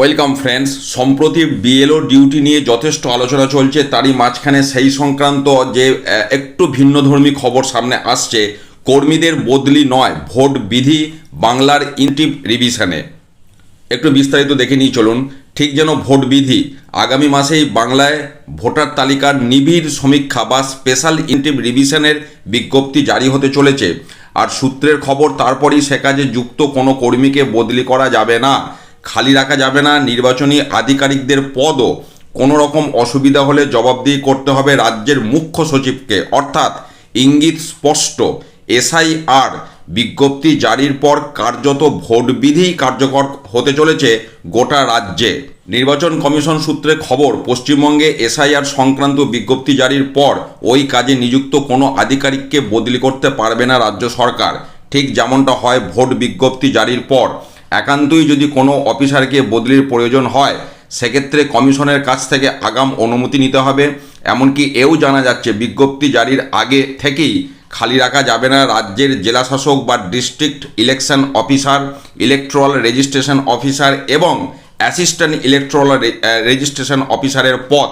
Welcome friends সম্প্রতি BLO duty নিয়ে যথেষ্ট আলোচনা চলছে। তারই মাঝখানে সেই সংক্রান্ত যে একটু ভিন্নধর্মী খবর সামনে আসছে, কর্মীদের বদলি নয়, ভোট বিধি বাংলার ইন্টিভ রিভিশনে একটু বিস্তারিত দেখে নিয়ে চলুন। ঠিক যেন ভোট বিধি, আগামী মাসেই বাংলায় ভোটার তালিকার নিবিড় সমীক্ষা বা স্পেশাল ইন্টিভ রিভিশনের বিজ্ঞপ্তি জারি হতে চলেছে। আর সূত্রের খবর, তারপরই সে কাজে যুক্ত কোনো কর্মীকে বদলি করা যাবে না। খালি রাখা যাবে না, নির্বাচনী আধিকারিকদের পদও। কোনো রকম অসুবিধা হলে জবাবদিহি করতে হবে রাজ্যের মুখ্য সচিবকে। অর্থাৎ ইঙ্গিত স্পষ্ট, এসআইআর বিজ্ঞপ্তি জারির পর কার্যত ভোট বিধি কার্যকর হতে চলেছে গোটা রাজ্যে। নির্বাচন কমিশন সূত্রে খবর, পশ্চিমবঙ্গে এসআইআর সংক্রান্ত বিজ্ঞপ্তি জারির পর ওই কাজে নিযুক্ত কোনো আধিকারিককে বদলি করতে পারবে না রাজ্য সরকার। ঠিক যেমনটা হয় ভোট বিজ্ঞপ্তি জারির পর। একান্তই যদি কোনো অফিসারকে বদলির প্রয়োজন হয়, সেক্ষেত্রে কমিশনের কাছ থেকে আগাম অনুমতি নিতে হবে। এমনকি এও জানা যাচ্ছে, বিজ্ঞপ্তি জারির আগে থেকেই খালি রাখা যাবে না রাজ্যের জেলাশাসক বা district election officer, electoral registration officer এবং অ্যাসিস্ট্যান্ট ইলেকট্রাল রেজিস্ট্রেশন অফিসারের পদ।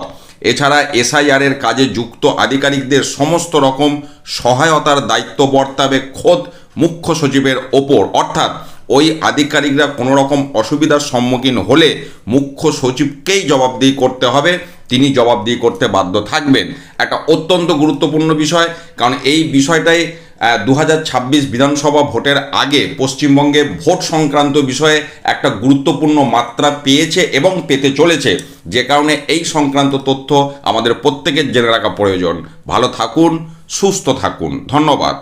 এছাড়া এসআইআরের কাজে যুক্ত আধিকারিকদের সমস্ত রকম সহায়তার দায়িত্ব বর্তাবে খোদ মুখ্য সচিবের ওপর। অর্থাৎ ওই আধিকারিকরা কোনো রকম অসুবিধার সম্মুখীন হলে মুখ্য সচিবকেই জবাবদিহি করতে হবে। তিনি জবাবদিহি করতে বাধ্য থাকবেন। একটা অত্যন্ত গুরুত্বপূর্ণ বিষয়, কারণ এই বিষয়টাই দু হাজার ছাব্বিশ বিধানসভা ভোটের আগে পশ্চিমবঙ্গে ভোট সংক্রান্ত বিষয়ে একটা গুরুত্বপূর্ণ মাত্রা পেয়েছে এবং পেতে চলেছে। যে কারণে এই সংক্রান্ত তথ্য আমাদের প্রত্যেকের জেনে রাখা প্রয়োজন। ভালো থাকুন, সুস্থ থাকুন। ধন্যবাদ।